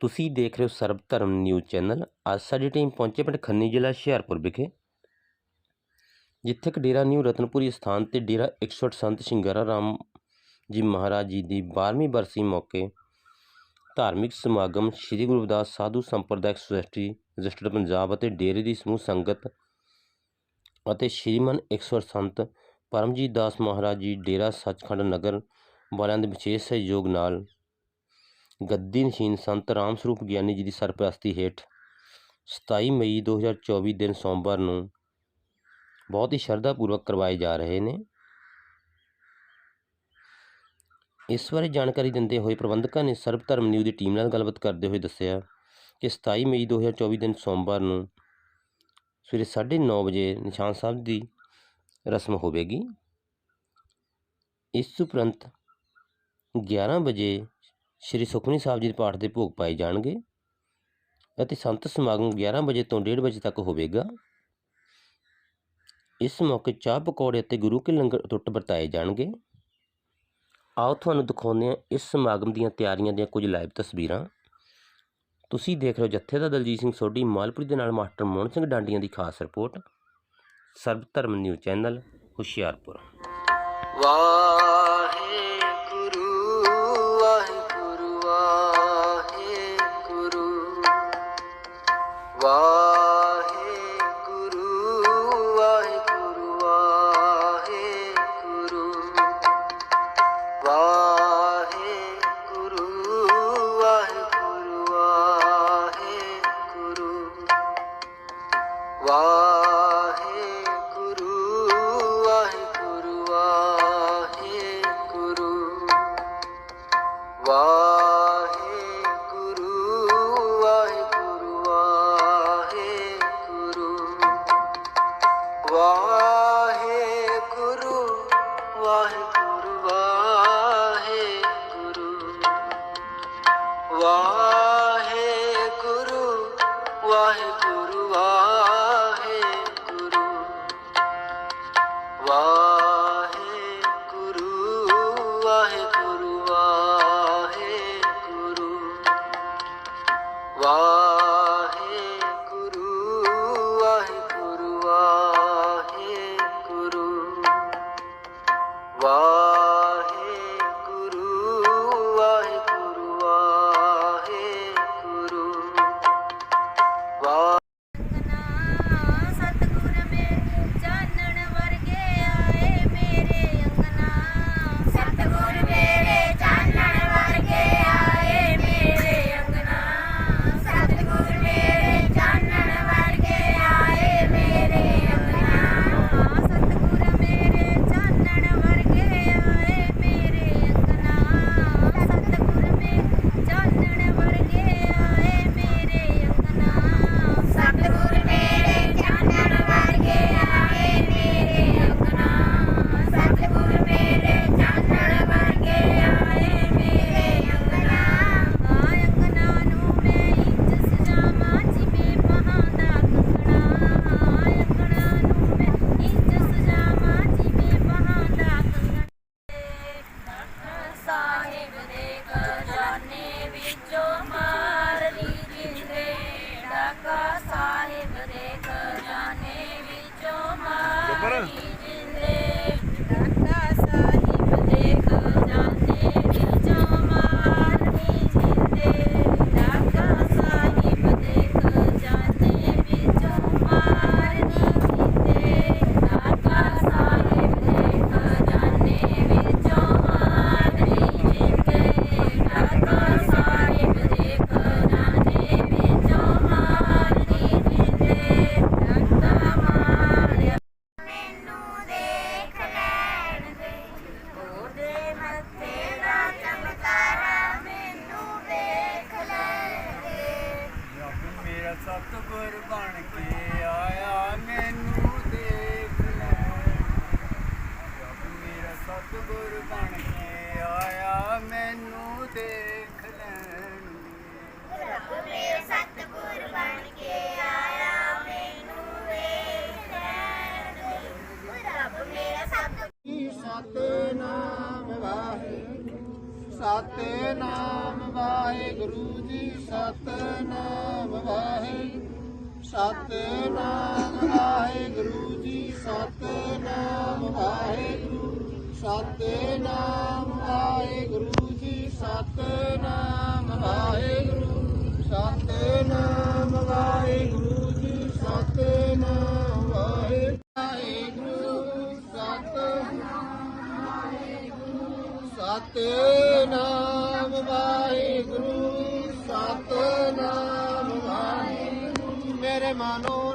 ਤੁਸੀਂ ਦੇਖ ਰਹੇ ਹੋ ਸਰਬ ਧਰਮ ਨਿਊਜ਼ ਚੈਨਲ। ਅੱਜ ਸਾਡੀ ਟੀਮ ਪਹੁੰਚੇ ਪਿੰਡ ਖੰਨੀ ਜ਼ਿਲ੍ਹਾ ਹੁਸ਼ਿਆਰਪੁਰ ਵਿਖੇ। ਜਿੱਥੇ ਕਿ ਡੇਰਾ ਨਿਊ ਰਤਨਪੁਰੀ ਸਥਾਨ ਤੇ ਡੇਰਾ 108 ਸੰਤ ਸ਼ਿੰਗਾਰਾ ਰਾਮ ਜੀ ਮਹਾਰਾਜ ਜੀ ਦੀ 12ਵੀਂ ਬਰਸੀ ਮੌਕੇ ਧਾਰਮਿਕ ਸਮਾਗਮ ਸ੍ਰੀ ਗੁਰੂ ਰਵਿਦਾਸ ਸਾਧੂ ਸੰਪਰਦਾਇਕ ਸੁਸਾਇਟੀ ਰਜਿਸਟਰਡ ਪੰਜਾਬ ਅਤੇ ਡੇਰੇ ਦੀ ਸਮੂਹ ਸੰਗਤ ਅਤੇ ਸ਼੍ਰੀਮਨ 108 ਸੰਤ ਪਰਮਜੀਤ ਦਾਸ ਮਹਾਰਾਜ ਜੀ ਡੇਰਾ ਸੱਚਖੰਡ ਨਗਰ ਵਾਲਿਆਂ ਦੇ ਵਿਸ਼ੇਸ਼ ਸਹਿਯੋਗ ਨਾਲ ਗੱਦੀ ਨਸ਼ੀਨ ਸੰਤ ਰਾਮ ਸਰੂਪ ਗਿਆਨੀ ਜੀ ਦੀ ਸਰਪ੍ਰਸਤੀ ਹੇਠ 27 ਮਈ 2024 ਦਿਨ ਸੋਮਵਾਰ ਨੂੰ ਬਹੁਤ ਹੀ ਸ਼ਰਧਾ ਪੂਰਵਕ ਕਰਵਾਏ ਜਾ ਰਹੇ ਨੇ। ਇਸ ਬਾਰੇ ਜਾਣਕਾਰੀ ਦਿੰਦੇ ਹੋਏ ਪ੍ਰਬੰਧਕਾਂ ਨੇ ਸਰਬ ਧਰਮ ਨਿਊਜ਼ ਦੀ ਟੀਮ ਨਾਲ ਗੱਲਬਾਤ ਕਰਦੇ ਹੋਏ ਦੱਸਿਆ ਕਿ 27 ਮਈ 2024 ਦਿਨ ਸੋਮਵਾਰ ਨੂੰ ਸਵੇਰੇ 9:30 ਵਜੇ ਨਿਸ਼ਾਨ ਸਾਹਿਬ ਦੀ ਰਸਮ ਹੋਵੇਗੀ। ਇਸ ਉਪਰੰਤ 11 ਵਜੇ ਸ਼੍ਰੀ ਸੁਖਮਨੀ ਸਾਹਿਬ ਜੀ ਦੇ ਪਾਠ ਦੇ ਭੋਗ ਪਾਏ ਜਾਣਗੇ ਅਤੇ ਸੰਤ ਸਮਾਗਮ 11 ਵਜੇ ਤੋਂ 1:30 ਵਜੇ ਤੱਕ ਹੋਵੇਗਾ। ਇਸ ਮੌਕੇ ਚਾਹ ਪਕੌੜੇ ਅਤੇ ਗੁਰੂ ਕੇ ਲੰਗਰ ਟੁੱਟ ਵਰਤਾਏ ਜਾਣਗੇ। ਆਓ ਤੁਹਾਨੂੰ ਦਿਖਾਉਂਦੇ ਹਾਂ ਇਸ ਸਮਾਗਮ ਦੀਆਂ ਤਿਆਰੀਆਂ ਦੀਆਂ ਕੁਝ ਲਾਈਵ ਤਸਵੀਰਾਂ। ਤੁਸੀਂ ਦੇਖ ਰਹੇ ਹੋ ਜੱਥੇ ਦਾ ਦਲਜੀਤ ਸਿੰਘ ਸੋਢੀ, ਮਾਲਪੁਰੀ ਦੇ ਨਾਲ ਮਾਸਟਰ ਮੋਹਨ ਸਿੰਘ ਡਾਂਡੀਆਂ ਦੀ ਖਾਸ report. Sarab Dharam news channel, Hoshiarpur. Waheguru Waheguru Waheguru Wow. ਬਣ ਕੇ ਆਇਆ ਮੈਨੂੰ ਦੇਖ ਲੈਣ ਦੇ ਰੱਬ ਮੇਰੇ ਸਤਿਗੁਰ ਬਣ ਕੇ ਆਇਆ ਮੈਨੂੰ ਵੇਖ ਲੈਣ ਦੇ ਰੱਬ ਮੇਰਾ ਸਤਿਗੁਰ ਸਤਨਾਮ ਵਾਹਿਗੁਰੂ ਸਤਨਾਮ ਵਾਹਿਗੁਰੂ ਜੀ ਸਤਨਾਮ ਵਾਹਿਗੁਰੂ ਸਤਨਾਮ ਵਾਹਿਗੁਰੂ ਜੀ ਸਤਨਾਮ ਵਾਹਿਗੁਰੂ ਸਤਨਾਮ ਵਾਹਿਗੁਰੂ ਜੀ ਸਤਨਾਮ ਵਾਹਿਗੁਰੂ ਸਤਨਾਮ ਵਾਹਿਗੁਰੂ ਜੀ ਸਤਨਾਮ ਵਾਹਿਗੁਰੂ ਸਤਨਾਮ ਵਾਹਿਗੁਰੂ ਸਤਨਾਮ ਵਾਹਿਗੁਰੂ ਮੇਰੇ ਮਨੋ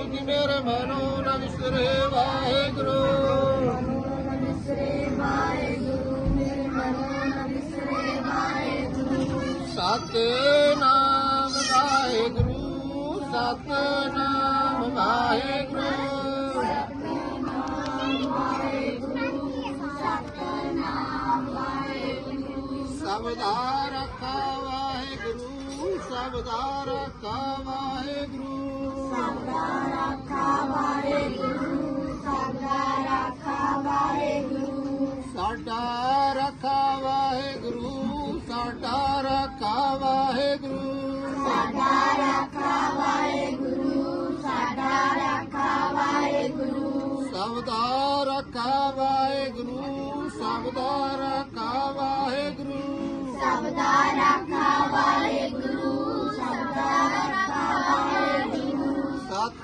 ਵਾਹਿਗੁਰੂ ਮੇਰੇ ਮਨੋ ਨ ਵਿਸਰੇ ਵਾਹਿਗੁਰੂ। ਸਤਨਾਮ ਵਾਹਿਗੁਰੂ ਸਤਨਾਮ ਵਾਹਿਗੁਰੂ। ਸਬਦਾ ਰੱਖਾ ਵਾਹਿਗੁਰੂ, ਸਬਦਾ ਰੱਖਾ ਵਾਹਿਗੁਰੂ। ਸਾਡਾ ਰੱਖਾ ਵਾਹਿਗੁਰੂ ਸਾਡਾ ਰੱਖਾ ਵਾਹਿਗੁਰੂ। ਸਾਡਾ ਰੱਖਾ ਵਾਹਿਗੁਰੂ ਸਾਡਾ ਰੱਖਾ ਵਾਹਿਗੁਰੂ। ਸਬਦਾ ਰੱਖਾ ਵਾਹਿਗੁਰੂ ਸਬਦਾ ਰੱਖਾ ਵਾਹਿਗੁਰੂ। ਸਬਦਾ ਰੱਖਾ ਵਾਹਿਗੁਰੂ ਸਬਦਾ ਰੱਖਾ ਵਾਹਿਗੁਰੂ।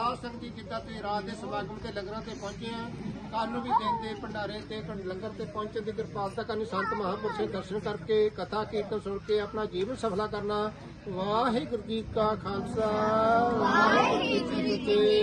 ਸਾਧ ਸੰਗਤ ਜੀ ਜਿੱਦਾਂ ਤੇ ਰਾਤ ਦੇ ਸਮਾਗਮ ਤੇ ਲੰਗਰਾਂ ਤੇ ਪਹੁੰਚੇ ਆ ਕੱਲ ਨੂੰ ਵੀ ਦਿਨ ਦੇ ਭੰਡਾਰੇ ਤੇ ਲੰਗਰ ਤੇ ਪਹੁੰਚਣ ਦੀ ਕਿਰਪਾਲਤਾ ਕਰਨੀ, ਸੰਤ ਮਹਾਂਪੁਰਸ਼ੇ ਦਰਸ਼ਨ ਕਰਕੇ, ਕਥਾ ਕੀਰਤਨ ਸੁਣ ਕੇ ਆਪਣਾ ਜੀਵਨ ਸਫਲਾ ਕਰਨਾ। ਵਾਹਿਗੁਰੂ ਜੀ ਕਾ ਖਾਲਸਾ, ਵਾਹਿਗੁਰੂ ਜੀ ਕੀ ਫਤਿਹ।